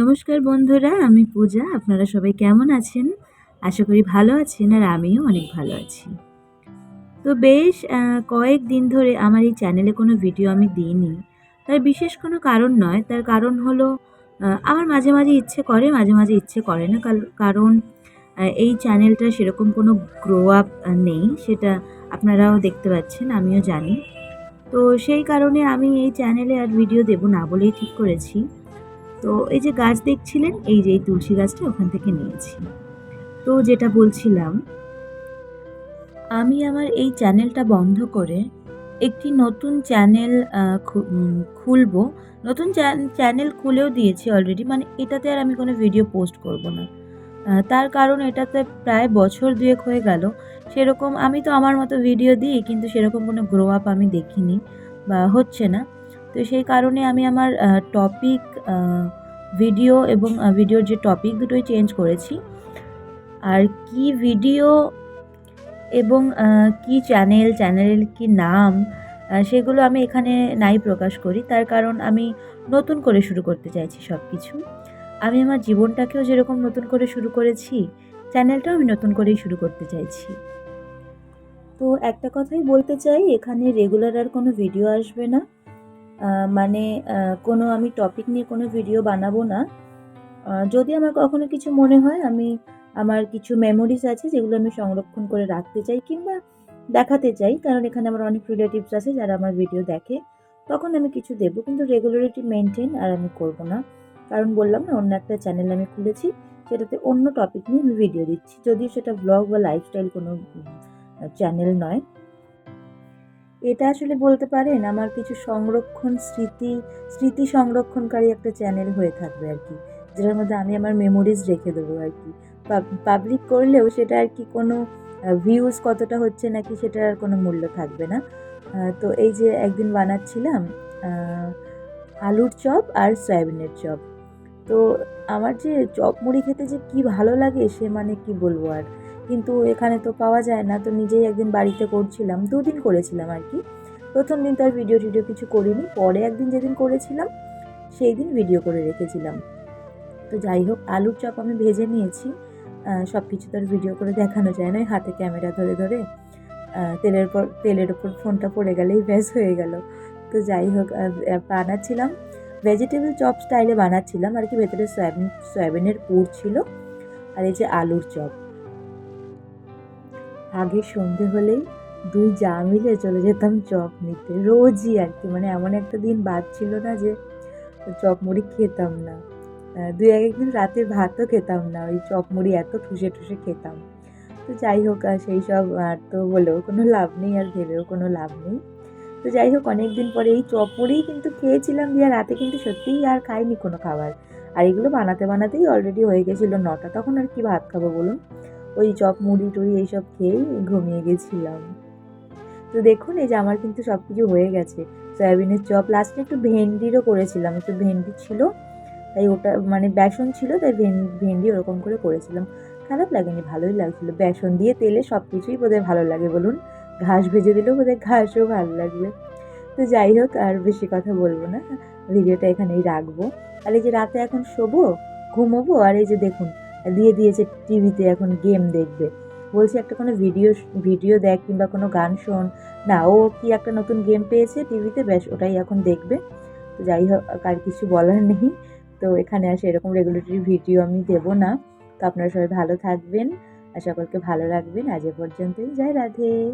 নমস্কার বন্ধুরা, আমি পূজা, আপনারা সবাই কেমন আছেন? আশা করি ভালো আছেন আর আমিও অনেক ভালো আছি। তো বেশ কয়েক দিন ধরে আমার এই চ্যানেলে কোনো ভিডিও আমি দিইনি। তার বিশেষ কোনো কারণ নয়। তার কারণ হলো আমার মাঝে মাঝে ইচ্ছে করে, মাঝে মাঝে ইচ্ছে করে না। কারণ এই চ্যানেলটা সেরকম কোনো গ্রো আপ নেই। সেটা আপনারাও দেখতে পাচ্ছেন, আমিও জানি। তো সেই কারণে আমি এই চ্যানেলে আর ভিডিও দেব না বলেই ঠিক করেছি। তো এই যে গাছ দেখছিলেন, এই যে এই তুলসী গাছটা ওখান থেকে নিয়েছি। তো যেটা বলছিলাম, আমি আমার এই চ্যানেলটা বন্ধ করে একটি নতুন চ্যানেল খুলব। নতুন চ্যানেল খুলেও দিয়েছি অলরেডি মানে এটাতে আর আমি কোনো ভিডিও পোস্ট করব না। তার কারণ এটাতে প্রায় বছর দুয়েক হয়ে গেল। সেরকম আমি তো আমার মতো ভিডিও দিই, কিন্তু সেরকম কোনো গ্রো আপ আমি দেখিনি বা হচ্ছে না। তো সেই কারণে আমি আমার টপিক ভিডিও এবং ভিডিওর যে টপিক দুটোই চেঞ্জ করেছি। আর কি ভিডিও এবং কি চ্যানেল চ্যানেলের কি নাম সেগুলো আমি এখানে নাই প্রকাশ করি। তার কারণ আমি নতুন করে শুরু করতে চাইছি সব কিছু আমি আমার জীবনটাকেও যেরকম নতুন করে শুরু করেছি চ্যানেলটাও আমি নতুন করেই শুরু করতে চাইছি। তো একটা কথাই বলতে চাই, এখানে রেগুলার আর কোনো ভিডিও আসবে না। মানে কোনো আমি টপিক নিয়ে কোনো ভিডিও বানাবো না। যদি আমার কখনো কিছু মনে হয়, আমি, আমার কিছু মেমোরিজ আছে যেগুলো আমি সংরক্ষণ করে রাখতে চাই কিংবা দেখাতে চাই, কারণ এখানে আমার অনেক রিলেটিভস আছে যারা আমার ভিডিও দেখে, তখন আমি কিছু দেবো। কিন্তু রেগুলারিটি মেনটেন আর আমি করব না। কারণ বললাম না, অন্য একটা চ্যানেল আমি খুলেছি, সেটাতে অন্য টপিক নিয়ে আমি ভিডিও দিচ্ছি। যদিও সেটা ব্লগ বা লাইফস্টাইল কোনো চ্যানেল নয়। এটা আসলে বলতে পারেন, আমার কিছু সংরক্ষণ স্মৃতি স্মৃতি সংরক্ষণকারী একটা চ্যানেল হয়ে থাকবে আর কি, যেটার মধ্যে আমি আমার মেমোরিজ রেখে দেবো আর কি। পাবলিক করলেও সেটা আর কি কোনো ভিউজ কতটা হচ্ছে নাকি সেটার আর কোনো মূল্য থাকবে না। তো এই যে একদিন বানাচ্ছিলাম আলুর চপ আর সয়াবিনের চপ। তো আমার যে চপ মুড়ি খেতে যে কি ভালো লাগে সে মানে কি বলব আর? কিন্তু এখানে তো পাওয়া যায় না, তো নিজেই একদিন বাড়িতে করছিলাম, দুদিন করেছিলাম আর কি। প্রথম দিন তো আর ভিডিও টিডিও কিছু করিনি, পরে একদিন যেদিন করেছিলাম সেই দিন ভিডিও করে রেখেছিলাম। তো যাই হোক, আলুর চপ আমি ভেজে নিয়েছি সব কিছু তো আর ভিডিও করে দেখানো যায় না হাতে ক্যামেরা ধরে ধরে তেলের পর তেলের ওপর ফোনটা পড়ে গেলেই ব্যাস হয়ে গেল। তো যাই হোক বানাচ্ছিলাম ভেজিটেবল চপ স্টাইলে বানাচ্ছিলাম, আর কি ভেতরে সয়াবিন সয়াবিনের পুর ছিল, আর এই যে আলুর চপ। আগে সন্ধে হলেই দুই যা মিলে চলে যেতাম চপ নিতে। রোজই আর কি মানে এমন একটা দিন বাদ ছিল না যে চপ মুড়ি খেতাম না। দুই এক একদিন রাতে ভাতও খেতাম না, ওই চপ মুড়ি এত ঠুসে ঠুসে খেতাম। তো যাই হোক, আর সেই সব আর তো বলেও কোনো লাভ নেই, আর ভেবেও কোনো লাভ নেই। তো যাই হোক অনেক দিন পরে এই চপ মুড়িই কিন্তু খেয়েছিলাম দিয়ে রাতে কিন্তু সত্যিই আর খাইনি কোনো খাবার। আর এগুলো বানাতে বানাতেই অলরেডি হয়ে গেছিল নটা, তখন আর কি ভাত খাব বলুন? ওই চপ মুড়ি টুড়ি এইসব খেয়েই ঘুমিয়ে গেছিলাম। তো দেখুন, এই যে আমার কিন্তু সব কিছু হয়ে গেছে। সয়াবিনের চপ লাস্টে একটু ভেন্ডিরও করেছিলাম, একটু ভেন্ডি ছিল। তাই ওটা মানে বেসন ছিল, তাই ভেন্ডি ওরকম করে করেছিলাম। খারাপ লাগেনি, ভালোই লাগছিল। বেসন দিয়ে তেলে সব কিছুই বোধহয় ভালো লাগে বলুন। ঘাস ভেজে দিলেও বোধহয় ঘাসও ভালো লাগবে। তো যাই হোক, আর বেশি কথা বলব না। ভিডিওটা এখানেই রাখব। আর এই যে রাতে এখন শোবো, ঘুমোবো, আর এই যে দেখুন দিয়ে দিয়েছে টিভিতে, এখন গেম দেখবে। বলছে, একটা কোনো ভিডিও ভিডিও দেখ কিংবা কোনো গান শোন। না, ও কি একটা নতুন গেম পেয়েছে টিভিতে? বেশ ওটাই এখন দেখবে। তো যাই হোক, আর কিছু বলার নেই। তো এখানে আসে এরকম রেগুলেটরি ভিডিও আমি দেব না। তো আপনারা সবাই ভালো থাকবেন। আর সকলকে ভালো রাখবেন। আজ এ পর্যন্তই। জয় রাধে।